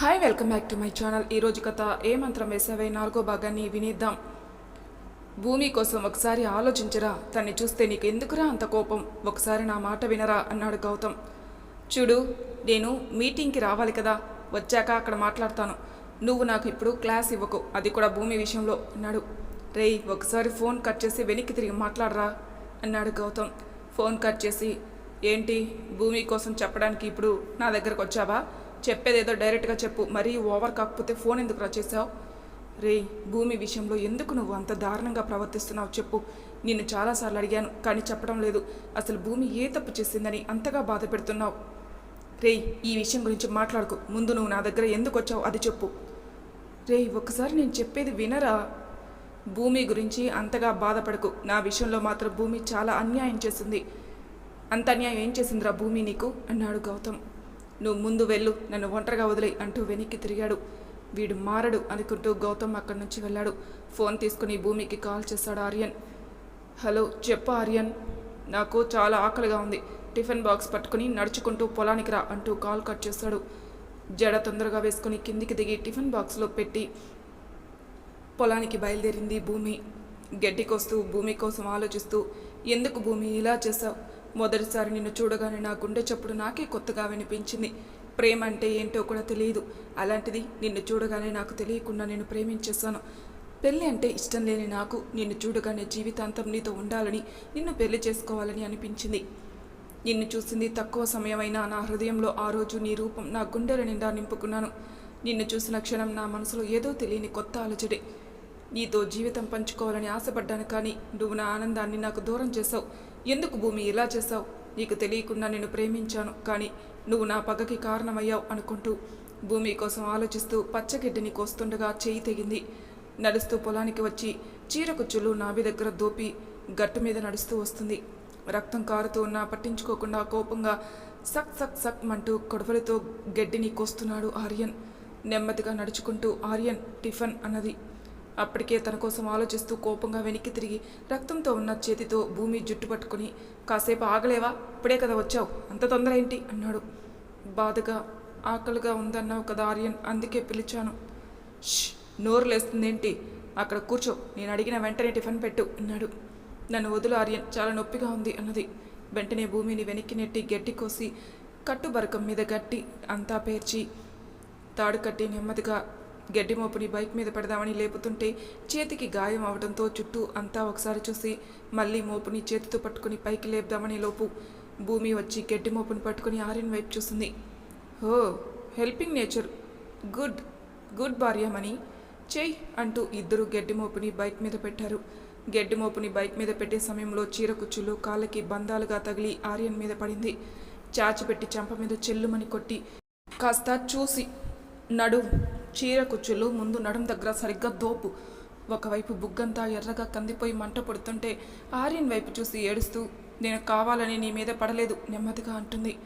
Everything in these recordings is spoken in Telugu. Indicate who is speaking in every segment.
Speaker 1: Hi welcome back to my channel ఈరోజు కథ ఏ మంత్రం వేసావే? నాలుగో భాగాన్ని వినిద్దాం. భూమి కోసం ఒకసారి ఆలోచించరా. తన్ని చూస్తే నీకు ఎందుకురా అంత కోపం? ఒకసారి నా మాట వినరా? అన్నాడు గౌతమ్. చూడు నేను మీటింగ్కి రావాలి కదా. వచ్చాక అక్కడ మాట్లాడతాను. నువ్వు నాకు ఇప్పుడు క్లాస్ ఇవ్వకు. అది కూడా భూమి విషయంలో అన్నాడు. రేయ్ ఒకసారి ఫోన్ కట్ చేసి వెనక్కి తిరిగి మాట్లాడరా? అన్నాడు గౌతమ్. ఫోన్ కట్ చేసి ఏంటి? భూమి కోసం చెప్పడానికి ఇప్పుడు నా దగ్గరకు వచ్చావా? చెప్పేదేదో డైరెక్ట్గా చెప్పు. మరీ ఓవర్ కాకపోతే ఫోన్ ఎందుకు రచేసావు చేసావు రే భూమి విషయంలో ఎందుకు నువ్వు అంత దారుణంగా ప్రవర్తిస్తున్నావు చెప్పు. నిన్ను చాలాసార్లు అడిగాను కానీ చెప్పడం లేదు. అసలు భూమి ఏ తప్పు చేసిందని అంతగా బాధ పెడుతున్నావు? రే ఈ విషయం గురించి మాట్లాడుకు. ముందు నువ్వు నా దగ్గర ఎందుకు వచ్చావు అది చెప్పు. రే ఒకసారి నేను చెప్పేది వినరా? భూమి గురించి అంతగా బాధపడకు. నా విషయంలో మాత్రం భూమి చాలా అన్యాయం చేసింది. అంత అన్యాయం ఏం చేసిందిరా భూమి నీకు? అన్నాడు గౌతమ్. నువ్వు ముందు వెళ్ళు నన్ను ఒంటరిగా వదిలే అంటూ వెనక్కి తిరిగాడు. వీడు మారడు అనుకుంటూ గౌతమ్ అక్కడి నుంచి వెళ్ళాడు. ఫోన్ తీసుకుని భూమికి కాల్ చేశాడు ఆర్యన్. హలో చెప్పు ఆర్యన్. నాకు చాలా ఆకలిగా ఉంది. టిఫిన్ బాక్స్ పట్టుకుని నడుచుకుంటూ పొలానికి రా అంటూ కాల్ కట్ చేశాడు. జడ తొందరగా వేసుకుని కిందికి దిగి టిఫిన్ బాక్స్లో పెట్టి పొలానికి బయలుదేరింది భూమి. గడ్డి కోస్తూ భూమి కోసం ఆలోచిస్తూ ఎందుకు భూమి ఇలా చేశావు? మొదటిసారి నిన్ను చూడగానే నా గుండె చప్పుడు నాకే కొత్తగా వినిపించింది. ప్రేమ అంటే ఏంటో కూడా తెలియదు. అలాంటిది నిన్ను చూడగానే నాకు తెలియకుండా నేను ప్రేమించేశాను. పెళ్ళి అంటే ఇష్టం లేని నాకు నిన్ను చూడగానే జీవితాంతం నీతో ఉండాలని నిన్ను పెళ్ళి చేసుకోవాలని అనిపించింది. నిన్ను చూసింది తక్కువ సమయమైనా నా హృదయంలో ఆ రోజు నీ రూపం నా గుండెల నిండా నింపుకున్నాను. నిన్ను చూసిన క్షణం నా మనసులో ఏదో తెలియని కొత్త అలజడి నీతో జీవితం పంచుకోవాలని ఆశపడ్డాను కానీ నువ్వు నా ఆనందాన్ని నాకు దూరం చేశావు. ఎందుకు భూమి ఇలా చేశావు? నీకు తెలియకుండా నేను ప్రేమించాను కానీ నువ్వు నా పగకి కారణమయ్యావు అనుకుంటూ భూమి కోసం ఆలోచిస్తూ పచ్చగడ్డిని కోస్తుండగా చేయి తెగింది. నడుస్తూ పొలానికి వచ్చి చీరకుచ్చులు నాభి దగ్గర దోపి గట్టు మీద నడుస్తూ వస్తుంది. రక్తం కారుతూ ఉన్నా పట్టించుకోకుండా కోపంగా సక్ సక్ సక్ మంటూ కొడవలితో గడ్డిని కోస్తున్నాడు ఆర్యన్. నెమ్మదిగా నడుచుకుంటూ ఆర్యన్ టిఫన్ అన్నది. అప్పటికే తన కోసం ఆలోచిస్తూ కోపంగా వెనక్కి తిరిగి రక్తంతో ఉన్న చేతితో భూమి జుట్టు పట్టుకుని కాసేపు ఆగలేవా? ఇప్పుడే కదా వచ్చావు. అంత తొందర ఏంటి అన్నాడు. బాధగా ఆకలిగా ఉందన్నావు కదా ఆర్యన్. అందుకే పిలిచాను. ష్! నోరు లేస్తుందేంటి? అక్కడ కూర్చో. నేను అడిగిన వెంటనే టిఫిన్ పెట్టు అన్నాడు. నన్ను వదులు ఆర్యన్. చాలా నొప్పిగా ఉంది అన్నది. వెంటనే భూమిని వెనక్కి నెట్టి గట్టి కోసి కట్టు బరకం మీద గట్టి అంతా పేర్చి తాడు కట్టి నెమ్మదిగా గడ్డి మోపుని బైక్ మీద పెడదామని లేపుతుంటే చేతికి గాయం అవడంతో చుట్టూ అంతా ఒకసారి చూసి మళ్ళీ మోపుని చేతితో పట్టుకుని పైకి లేపుదామని లోపు భూమి వచ్చి గడ్డి మోపుని పట్టుకుని ఆర్యన్ వైపు చూసింది. హో హెల్పింగ్ నేచర్. గుడ్ గుడ్ భార్యమని చెయ్ అంటూ ఇద్దరు గడ్డి మోపుని బైక్ మీద పెట్టారు. గడ్డి మోపుని బైక్ మీద పెట్టే సమయంలో చీరకుచ్చులు కాళ్ళకి బంధాలుగా తగిలి ఆర్యన్ మీద పడింది. చాచిపెట్టి చెంప మీద చెల్లుమని కొట్టి కాస్త చూసి నడు చీర కుచ్చులు ముందు నడుం దగ్గర సరిగ్గా దోపు. ఒకవైపు బుగ్గంతా ఎర్రగా కందిపోయి మంట పడుతుంటే ఆర్యన్ వైపు చూసి ఏడుస్తూ నేను కావాలని నీ మీద పడలేదు నెమ్మదిగా అంటుంది.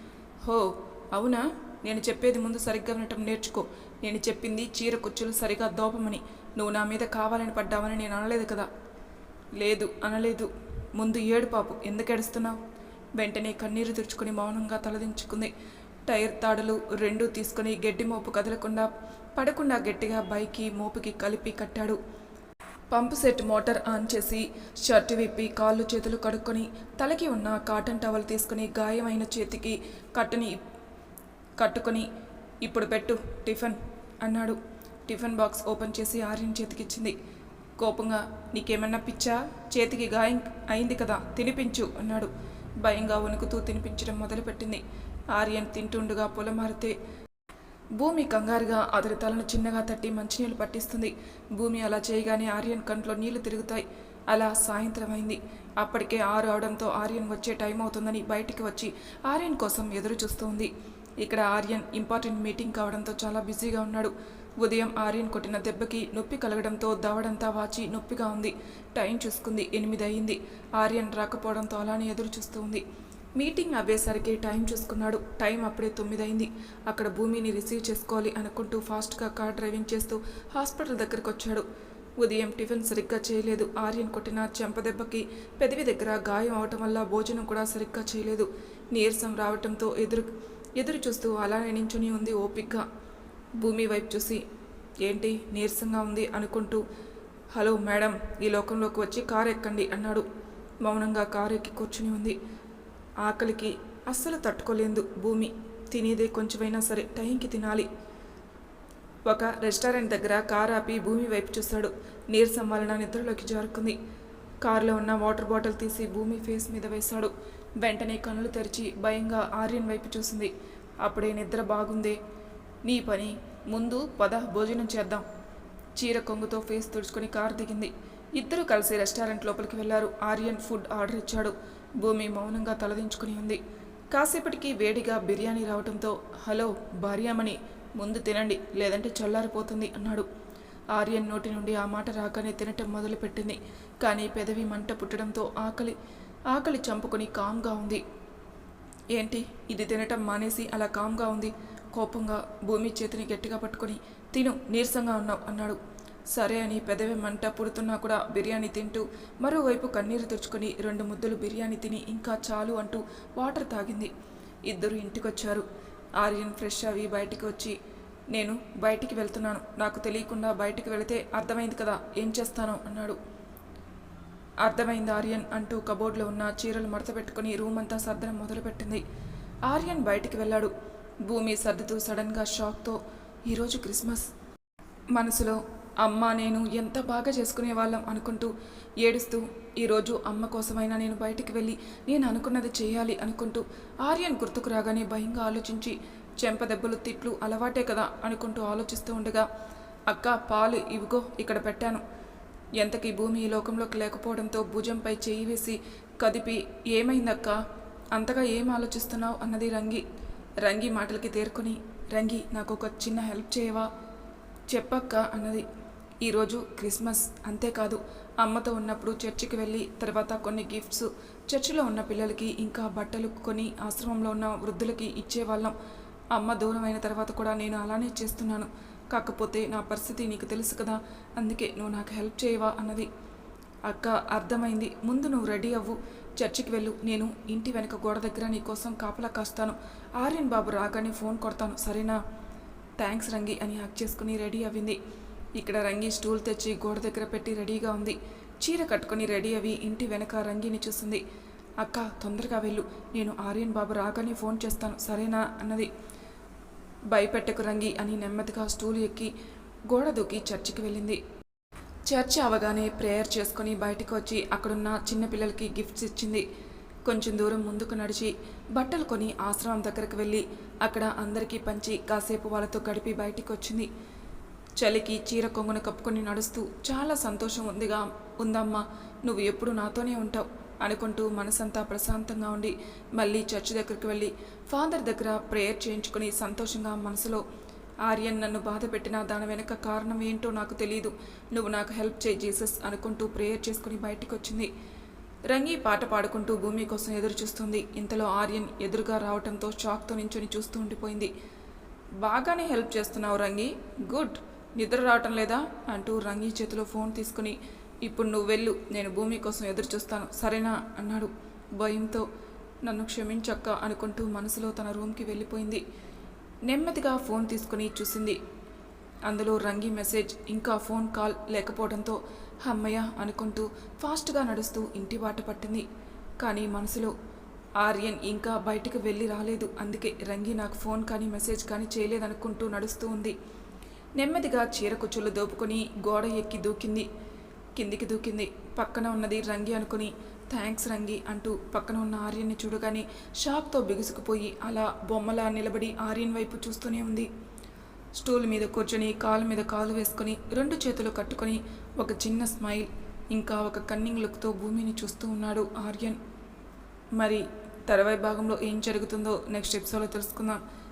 Speaker 1: హో అవునా? నేను చెప్పేది ముందు సరిగ్గా వినటం నేర్చుకో. నేను చెప్పింది చీర కుచ్చులు సరిగా దోపమని. నువ్వు నా మీద కావాలని పడ్డావని నేను అనలేదు కదా? లేదు అనలేదు. ముందు ఏడు పాపు ఎందుకు ఏడుస్తున్నావు? వెంటనే కన్నీరు తుడుచుకుని మౌనంగా తలదించుకుంది. టైర్ తాడులు రెండూ తీసుకుని గడ్డి మోపు కదలకుండా పడకుండా గట్టిగా బైక్కి మోపుకి కలిపి కట్టాడు. పంపు సెట్ మోటార్ ఆన్ చేసి షర్ట్ విప్పి కాళ్ళు చేతులు కడుక్కొని తలకి ఉన్న కాటన్ టవల్ తీసుకుని గాయమైన చేతికి కట్టుని కట్టుకొని ఇప్పుడు పెట్టు టిఫిన్ అన్నాడు. టిఫిన్ బాక్స్ ఓపెన్ చేసి ఆర్యన్ చేతికిచ్చింది. కోపంగా నీకేమన్నా పిచ్చా? చేతికి గాయం అయింది కదా తినిపించు అన్నాడు. భయంగా వణుకుతూ తినిపించడం మొదలుపెట్టింది. ఆర్యన్ తింటుండగా పొలమారితే భూమి కంగారుగా అతని తలను చిన్నగా తట్టి మంచినీళ్ళు పట్టిస్తుంది. భూమి అలా చేయగానే ఆర్యన్ కంట్లో నీళ్ళు తిరుగుతాయి. అలా సాయంత్రం అయింది అప్పటికే ఆరు అవడంతో ఆర్యన్ వచ్చే టైం అవుతుందని బయటికి వచ్చి ఆర్యన్ కోసం ఎదురు చూస్తుంది. ఇక్కడ ఆర్యన్ ఇంపార్టెంట్ మీటింగ్ కావడంతో చాలా బిజీగా ఉన్నాడు. ఉదయం ఆర్యన్ కొట్టిన దెబ్బకి నొప్పి కలగడంతో దవడంతా వాచి నొప్పిగా ఉంది. టైం చూసుకుంది. ఎనిమిది అయింది. ఆర్యన్ రాకపోవడంతో అలానే ఎదురు చూస్తూ ఉంది మీటింగ్ అవ్వేసరికి టైం చూసుకున్నాడు. టైం అప్పుడే తొమ్మిది అయింది అక్కడ భూమిని రిసీవ్ చేసుకోవాలి అనుకుంటూ ఫాస్ట్గా కార్ డ్రైవింగ్ చేస్తూ హాస్పిటల్ దగ్గరికి వచ్చాడు ఉదయం టిఫిన్ సరిగ్గా చేయలేదు. ఆర్యన్ కొట్టిన చెంపదెబ్బకి పెదవి దగ్గర గాయం అవటం వల్ల భోజనం కూడా సరిగ్గా చేయలేదు. నీరసం రావటంతో ఎదురు ఎదురు చూస్తూ అలానే నించుని ఉంది ఓపిగ్గా. భూమి వైపు చూసి ఏంటి నీరసంగా ఉంది? అనుకుంటూ హలో మేడం ఈ లోకంలోకి వచ్చి కారు ఎక్కండి అన్నాడు. మౌనంగా కారు ఎక్కి కూర్చుని ఉంది. ఆకలికి అస్సలు తట్టుకోలేదు భూమి. తినేదే కొంచెమైనా సరే టైంకి తినాలి. ఒక రెస్టారెంట్ దగ్గర కారు ఆపి భూమి వైపు చూశాడు. నీరసం వలన నిద్రలోకి జారుకుంది. కారులో ఉన్న వాటర్ బాటిల్ తీసి భూమి ఫేస్ మీద వేశాడు. వెంటనే కనులు తెరిచి భయంగా ఆర్యన్ వైపు చూసింది. అప్పుడే నిద్ర బాగుందే. నీ పని. ముందు పద భోజనం చేద్దాం. చీర కొంగుతో ఫేస్ తుడుచుకొని కారు దిగింది. ఇద్దరు కలిసి రెస్టారెంట్ లోపలికి వెళ్ళారు. ఆర్యన్ ఫుడ్ ఆర్డర్ ఇచ్చాడు. భూమి మౌనంగా తలదించుకుని ఉంది. కాసేపటికి వేడిగా బిర్యానీ రావడంతో హలో భార్యామణి ముందు తినండి లేదంటే చల్లారిపోతుంది అన్నాడు. ఆర్యన్ నోటి నుండి ఆ మాట రాగానే తినటం మొదలుపెట్టింది. కానీ పెదవి మంట పుట్టడంతో ఆకలి ఆకలి చంపుకొని కామ్గా ఉంది. ఏంటి? ఇది తినటం మానేసి అలా కామ్గా ఉంది. కోపంగా భూమి చేతిని గట్టిగా పట్టుకొని తిను నీరసంగా ఉన్నావు అన్నాడు. సరే అని పెదవి మంట పుడుతున్నా కూడా బిర్యానీ తింటూ మరోవైపు కన్నీరు తెచ్చుకొని రెండు ముద్దలు బిర్యానీ తిని ఇంకా చాలు అంటూ వాటర్ తాగింది. ఇద్దరు ఇంటికొచ్చారు. ఆర్యన్ ఫ్రెష్ అవి బయటికి వచ్చి నేను బయటికి వెళ్తున్నాను. నాకు తెలియకుండా బయటికి వెళితే అర్థమైంది కదా ఏం చేస్తానో అన్నాడు. అర్థమైంది ఆర్యన్ అంటూ కబోర్డ్లో ఉన్న చీరలు మడతపెట్టుకుని రూమ్ అంతా సర్దడం మొదలుపెట్టింది. ఆర్యన్ బయటికి వెళ్ళాడు. భూమి సర్దుతూ సడన్గా షాక్తో ఈరోజు క్రిస్మస్. మనసులో అమ్మ నేను ఎంత బాగా చేసుకునే వాళ్ళం అనుకుంటూ ఏడుస్తూ ఈరోజు అమ్మ కోసమైనా నేను బయటికి వెళ్ళి నేను అనుకున్నది చేయాలి అనుకుంటూ ఆర్యన్ గుర్తుకు రాగానే భయంగా ఆలోచించి చెంపదెబ్బలు తిట్లు అలవాటే కదా అనుకుంటూ ఆలోచిస్తూ ఉండగా అక్క పాలు ఇవిగో ఇక్కడ పెట్టాను. ఎంతకీ భూమి ఈ లోకంలోకి లేకపోవడంతో భుజంపై చేయి వేసి కదిపి ఏమైందక్క? అంతగా ఏం ఆలోచిస్తున్నావు? అన్నది రంగి రంగి మాటలకి తేరుకొని రంగి నాకు ఒక చిన్న హెల్ప్ చేయవా? చెప్పక్క అన్నది. ఈరోజు క్రిస్మస్ అంతేకాదు. అమ్మతో ఉన్నప్పుడు చర్చికి వెళ్ళి తర్వాత కొన్ని గిఫ్ట్స్ చర్చిలో ఉన్న పిల్లలకి ఇంకా బట్టలు కొని ఆశ్రమంలో ఉన్న వృద్ధులకి ఇచ్చేవాళ్ళం. అమ్మ దూరమైన తర్వాత కూడా నేను అలానే చేస్తున్నాను. కాకపోతే నా పరిస్థితి నీకు తెలుసు కదా అందుకే నువ్వు నాకు హెల్ప్ చేయవా అన్నది. అక్క అర్థమైంది. ముందు నువ్వు రెడీ అవ్వు. చర్చికి వెళ్ళు. నేను ఇంటి వెనక గోడ దగ్గర నీ కోసం కాపలా కాస్తాను. ఆర్యన్ బాబు రాగానే ఫోన్ కొడతాను. సరేనా? థ్యాంక్స్ రంగి అని హక్ చేసుకుని రెడీ అవ్వింది. ఇక్కడ రంగి స్టూల్ తెచ్చి గోడ దగ్గర పెట్టి రెడీగా ఉంది. చీర కట్టుకుని రెడీ అవి ఇంటి వెనక రంగిని చూసింది. అక్క తొందరగా వెళ్ళు. నేను ఆర్యన్ బాబు రాగానే ఫోన్ చేస్తాను. సరేనా? అన్నది. భయపెట్టకు రంగి అని నెమ్మదిగా స్టూల్ ఎక్కి గోడ దూకి చర్చికి వెళ్ళింది. చర్చి అవగానే ప్రేయర్ చేసుకొని బయటకు వచ్చి అక్కడున్న చిన్నపిల్లలకి గిఫ్ట్స్ ఇచ్చింది. కొంచెం దూరం ముందుకు నడిచి బట్టలు కొని ఆశ్రమం దగ్గరకు వెళ్ళి అక్కడ అందరికీ పంచి కాసేపు వాళ్ళతో గడిపి బయటికి వచ్చింది. చలికి చీర కొంగున కప్పుకొని నడుస్తూ చాలా సంతోషం ఉందిగా. ఉందమ్మా నువ్వు ఎప్పుడు నాతోనే ఉంటావు అనుకుంటూ మనసంతా ప్రశాంతంగా ఉండి మళ్ళీ చర్చ్ దగ్గరికి వెళ్ళి ఫాదర్ దగ్గర ప్రేయర్ చేయించుకుని సంతోషంగా మనసులో ఆర్యన్ నన్ను బాధ పెట్టిన దాని వెనక కారణం ఏంటో నాకు తెలియదు నువ్వు నాకు హెల్ప్ చేయి జీసస్ అనుకుంటూ ప్రేయర్ చేసుకుని బయటికి వచ్చింది రంగి పాట పాడుకుంటూ భూమి కోసం ఎదురు చూస్తుంది ఇంతలో ఆర్యన్ ఎదురుగా రావడంతో షాక్తో నించుని చూస్తూ ఉండిపోయింది. బాగానే హెల్ప్ చేస్తున్నావు రంగి. గుడ్. నిద్ర రావటం లేదా అంటూ రంగి చేతిలో ఫోన్ తీసుకుని ఇప్పుడు నువ్వు వెళ్ళు నేను భూమి కోసం ఎదురు చూస్తాను. సరేనా? అన్నాడు. భయంతో నన్ను క్షమించక్క అనుకుంటూ మనసులో తన రూమ్కి వెళ్ళిపోయింది. నెమ్మదిగా ఫోన్ తీసుకుని చూసింది. అందులో రంగి మెసేజ్ ఇంకా ఫోన్ కాల్ లేకపోవడంతో అమ్మయ్య అనుకుంటూ ఫాస్ట్గా నడుస్తూ ఇంటి బాట పట్టింది. కానీ మనసులో ఆర్యన్ ఇంకా బయటకు వెళ్ళి రాలేదు అందుకే రంగి నాకు ఫోన్ కానీ మెసేజ్ కానీ చేయలేదనుకుంటూ నడుస్తూ ఉంది. నెమ్మదిగా చీర కుచ్చులు దోపుకొని గోడ ఎక్కి దూకింది. కిందికి దూకింది. పక్కన ఉన్నది రంగి అనుకుని థ్యాంక్స్ రంగి అంటూ పక్కన ఉన్న ఆర్యన్ని చూడగానే షాక్తో బిగుసుకుపోయి అలా బొమ్మలా నిలబడి ఆర్యన్ వైపు చూస్తూనే ఉంది. స్టూల్ మీద కూర్చొని కాలు మీద కాలు వేసుకొని రెండు చేతులు కట్టుకొని ఒక చిన్న స్మైల్ ఇంకా ఒక కన్నింగ్ లుక్తో భూమిని చూస్తూ ఉన్నాడు ఆర్యన్. మరి తర్వాయి భాగంలో ఏం జరుగుతుందో నెక్స్ట్ ఎపిసోడ్లో తెలుసుకుందాం.